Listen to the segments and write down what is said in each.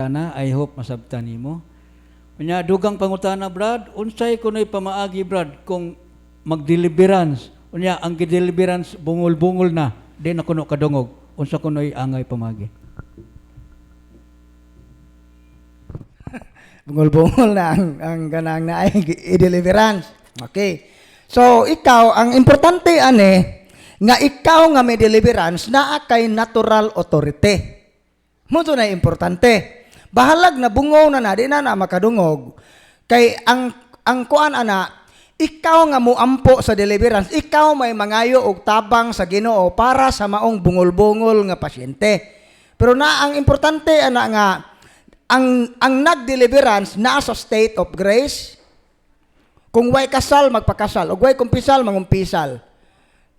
Sana, I hope masabtan nimo. Unya dugang pangutana Brad, unsay kunoy pamaagi Brad kung magdeliverance. Unya ang gideliverance bungol-bungol na, di na kuno kadungog. Unsa kunoy angay pamagi. Bungol-bungol na ang, ang ganang na ay i-deliverance. Okay. So, ikaw, ang importante ane, nga ikaw nga may deliverance na kay natural authority. Mo na importante. Bahalag na bungaw na na, di na na makadungog. Kay ang ang kuan ana, ikaw nga muampo sa deliverance, ikaw may mangayo og tabang sa Ginoo para sa maong bungol-bungol nga pasyente. Pero na ang importante ana nga ang ang nag-deliverance na sa state of grace. Kung way kasal magpakasal, ug way kumpisal mangumpisal.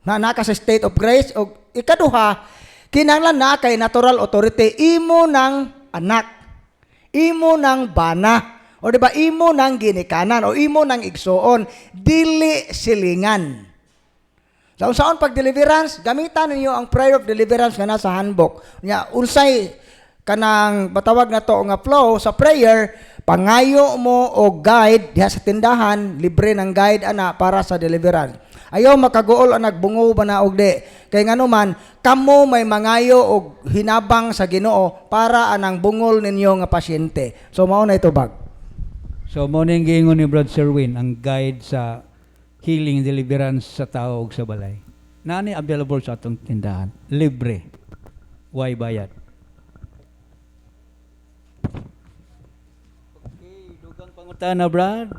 Na naka sa state of grace ug ikaduha kinahanglan na kay natural authority imo ng anak. Imo ng bana. O di ba imo ng ginikanan o imo ng igsuon dili silingan. Sa unsaon pag deliverance, gamitan ninyo ang prayer of deliverance nga nasa handbook. Nya unsay kanang batawag na to nga flow sa prayer, pangayo mo o guide diha sa tindahan, libre ng guide ana para sa deliverance. Ayaw makaguol ang nagbungo ba na og di. Kay ngano man, kamo may mangayo og hinabang sa Ginoo para anang bungol ninyo nga pasyente. So mao na ito bag. So mo ning giingon ni Brad Sherwin ang guide sa healing deliverance sa tao ug sa balay. Nani available sa atong tindahan, libre. Why bayad? Dugang pangutana Brad.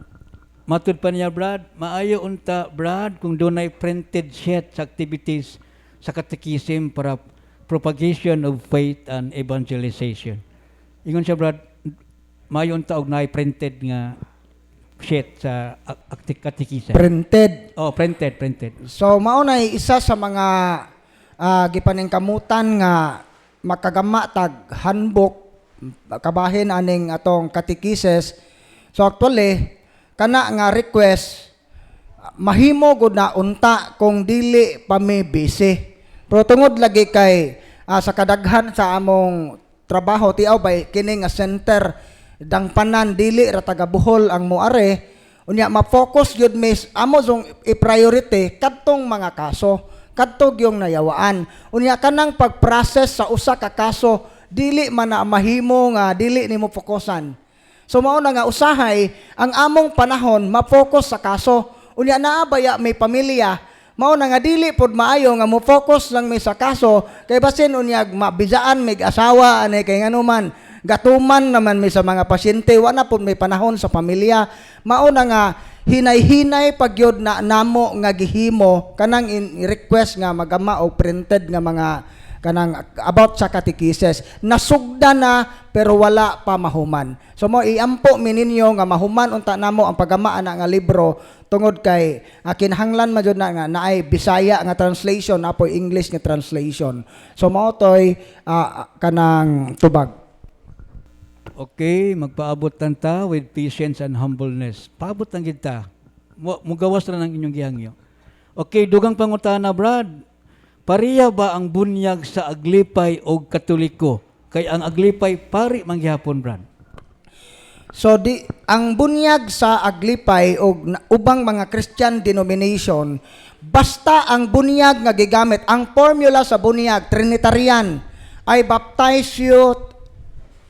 Matud pa niya Brad, maayo unta Brad kung dunay printed sheet sa activities sa catechism para propagation of faith and evangelization. Ingon siya Brad, maayo unta og naay printed nga sheet sa catechism. Printed. oh, printed, printed. So mao na isa sa mga uh, gipaningkamutan nga makagama tag handbook kabahin aning atong katekises. So actually kana nga request mahimo gud na unta kung dili pa may busy. Pero tungod lagi kay ah, sa kadaghan sa among trabaho tiaw bay kini nga center dangpanan dili ra taga Bohol ang moare unya ma-focus gyud mis amo zong i-priority kadtong mga kaso kadtog yung nayawaan. Unya kanang pag-process sa usa ka kaso dili man na mahimo nga dili nimo fokusan So mao na nga usahay ang among panahon ma-focus sa kaso. Unya naa baya may pamilya. Mao na nga dili pod maayo nga mo focus lang may sa kaso. Kay basin unyag mabizaan may asawa ani kay ngano man gatuman naman may sa mga pasyente. Wa na may panahon sa pamilya. Mao na nga hinay-hinay pagyod na namo nga gihimo kanang in request nga magama og printed nga mga kanang about sa katekises nasugda na pero wala pa mahuman so mo iampo mi ninyo nga mahuman unta namo ang pagama ana nga libro tungod kay uh, kinahanglan ma jud na nga naay Bisaya nga translation apoy English nga translation so mao toy ah, kanang tubag Okay, magpaabot lang ta with patience and humbleness. Paabot lang kita. Mugawas na ng inyong gihangyo. Okay, dugang pangutana, Brad. Pariya ba ang bunyag sa aglipay o katoliko? Kay ang aglipay pari manggihapon, Brad. So di ang bunyag sa aglipay o ubang mga Christian denomination basta ang bunyag nga gigamit ang formula sa bunyag trinitarian I baptize you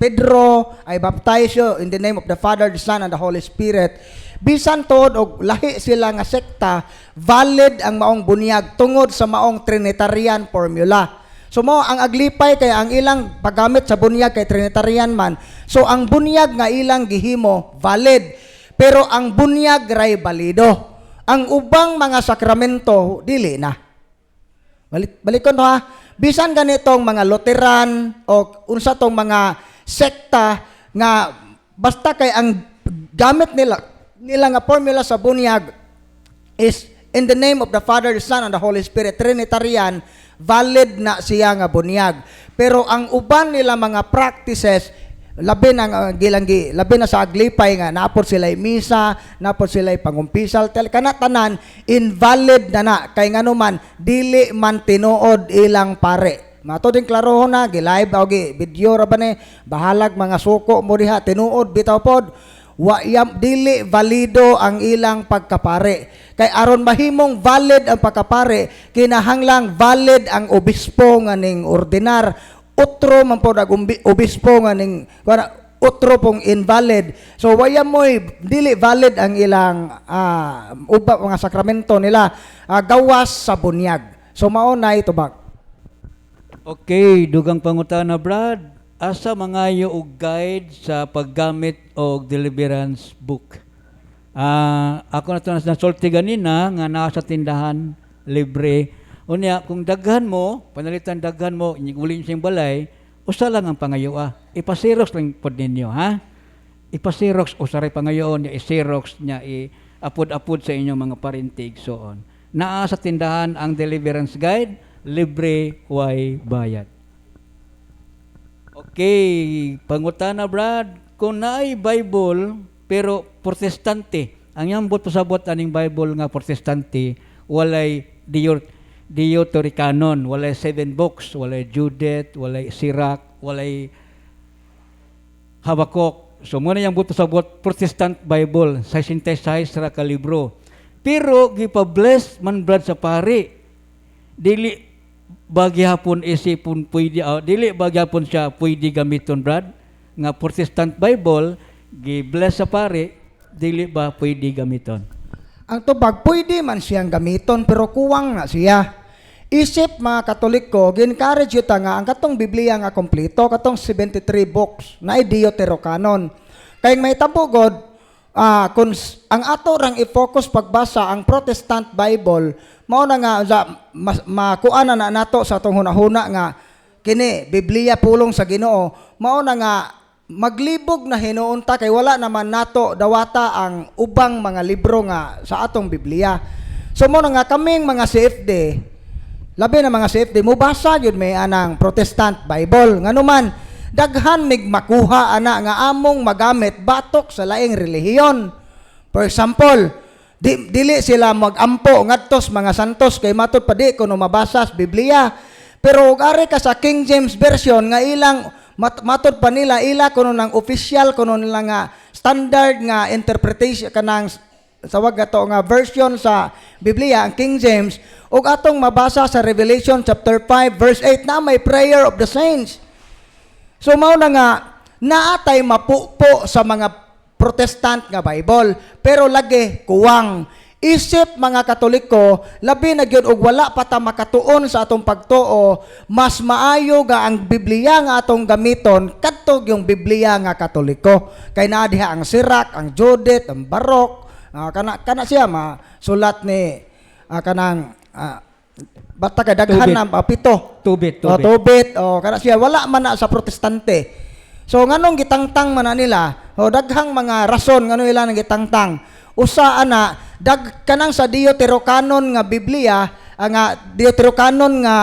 Pedro I baptize you in the name of the Father the Son and the Holy Spirit bisan tod og lahi sila nga sekta valid ang maong bunyag tungod sa maong trinitarian formula So mo ang aglipay kay ang ilang paggamit sa bunyag kay Trinitarian man. So ang bunyag nga ilang gihimo valid. Pero ang bunyag ray balido. Ang ubang mga sakramento dili na. Balik balikon ha. Bisan ganitong mga Lutheran o unsa tong mga sekta nga basta kay ang gamit nila nila nga formula sa bunyag is in the name of the Father, the Son, and the Holy Spirit, Trinitarian, valid na siya nga bunyag. Pero ang uban nila mga practices, labi na nga gilanggi, labi na sa aglipay nga napod sila misa, napod sila pangumpisal, tel kana tanan invalid na na kay ngano man dili man tinuod ilang pare. Mato din klaro na gi-live o gi video ra ba ni bahalag mga suko mo diha tinuod bitaw pod wa yam dili valido ang ilang pagkapare. Kay aron mahimong valid ang pagkapare, kinahanglang valid ang obispo nga ning ordinar. Utro man po umbi- obispo nga ning kuwana, utro pong invalid. So waya mo'y dili valid ang ilang ah, uba mga sakramento nila ah, gawas sa bunyag. So mao na ito ba? Okay, dugang pangutana Brad. Asa mangayo og guide sa paggamit og deliverance book. Ah, ako na ito nasulti ganina nga naa sa tindahan libre. Unya kung daghan mo, panalitan daghan mo, ulin siyang balay, usa lang ang pangayoa. Ipasirox lang pod ninyo, ha? Ipasirox usaray pangayoon niya isirox niya i-apod-apod sa inyong mga parintig so on. Naa sa tindahan ang deliverance guide, libre way bayad. Okay, pangutana Brad, kung naay Bible pero protestante, ang yambot pasabot aning Bible nga protestante, walay diot Deuterocanon, walay seven books, walay Judith, walay Sirach, walay Habakuk. So muna yung buto sa buot Protestant Bible, sa synthesize ra ka libro. Pero gipa-bless man brad sa pari. Dili bagyapon isipon pwede ah, dili bagyapon siya pwede gamiton brad nga Protestant Bible gi-bless sa pari dili ba pwede gamiton. Ang tubag pwede man siyang gamiton pero kuwang na siya. Isip mga Katoliko, gi-encourage yuta nga ang katong Biblia nga kompleto, katong 73 books na Deuterocanon. Kay may tabugod, ah kung ang ato rang i-focus pagbasa ang Protestant Bible, mao na nga sa mas, makuana na nato sa atong hunahuna nga kini Biblia pulong sa Ginoo, mao na nga maglibog na hinuunta kay wala naman nato dawata ang ubang mga libro nga sa atong Biblia. So mo nga kaming mga CFD, labi na mga CFD, mubasa yun may anang Protestant Bible. Nga naman, daghan mig makuha ana nga among magamit batok sa laing relihiyon. For example, di, dili sila magampo ngadtos mga santos kay matud pa di kuno mabasa sa Biblia. Pero ug ari ka sa King James version nga ilang mat, matud pa nila ila kuno ng official kuno nila nga standard nga interpretation kanang tawag ato nga version sa Biblia ang King James ug atong mabasa sa Revelation chapter 5 verse 8 na may prayer of the saints. So mao na nga naatay mapupo sa mga Protestant nga Bible pero lagi kuwang. Isip mga Katoliko labi na gyud og wala pa ta makatuon sa atong pagtuo mas maayo ga ang Biblia nga atong gamiton kadtog yung Biblia nga Katoliko. Kay naa diha ang Sirach, ang Judith, ang Barok, ah, kana kana siya ma sulat ni ah, kanang ah, basta kay daghan Tubit. na ah, pito. Tubit, o tubit. tubit. O kana siya wala man na sa protestante. So nganong gitangtang man na nila o daghang mga rason ngano ila nang gitangtang usa ana dag kanang sa Deuterocanon nga Biblia ah, nga Deuterocanon nga,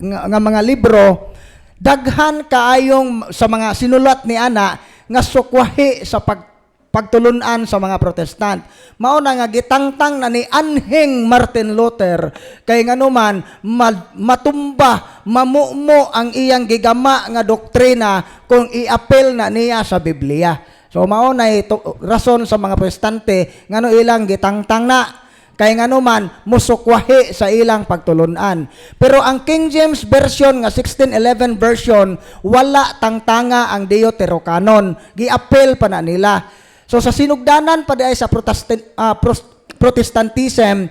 nga nga mga libro daghan kaayong sa mga sinulat ni ana nga sukwahi sa pag pagtulunan sa mga protestant. Mao na nga gitangtang na ni Anheng Martin Luther kay nganuman ma- matumba mamumo ang iyang gigama nga doktrina kung iapel na niya sa Biblia. So mao na ito rason sa mga protestante ngano ilang gitangtang na kay nga naman musukwahi sa ilang pagtulunan. Pero ang King James version nga 1611 version wala tangtanga ang Deuterocanon. Giapel pa na nila. So sa sinugdanan pa di ay sa Protestant ah, pros- Protestantism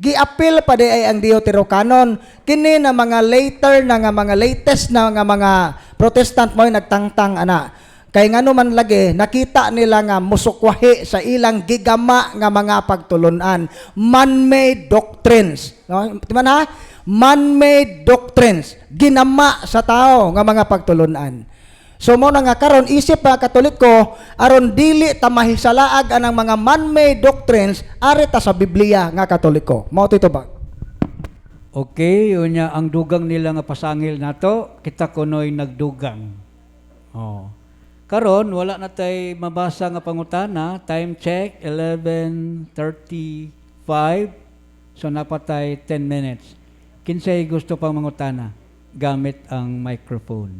giapil pa di ay ang Deuterocanon kini na mga later na nga mga latest na nga mga Protestant mo nagtangtang ana Kay ngano man lagi, nakita nila nga musukwahi sa ilang gigama nga mga pagtulunan. Man-made doctrines. No? Timan ha? Man-made doctrines. Ginama sa tao nga mga pagtulunan. So mo na nga karon isip pa Katoliko aron dili ta mahisalaag anang mga man-made doctrines ari ta sa Biblia nga Katoliko. Mao ito ba? Okay, unya ang dugang nila nga pasangil nato, kita kunoy nagdugang. Oh. Karon wala na tay mabasa nga pangutana, time check 11:35. So napatay 10 minutes. Kinsay gusto pang mangutana? gamit ang microphone.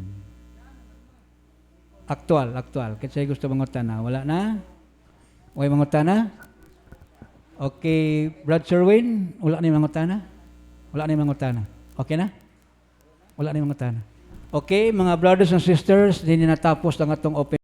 Aktual, aktual. Kasi gusto mangutana. Wala na? Way mangutana? Okay, Brad Sherwin, wala na mangutana? Wala na mangutana. Okay na? Wala na mangutana. Okay, mga brothers and sisters, hindi natapos ang atong open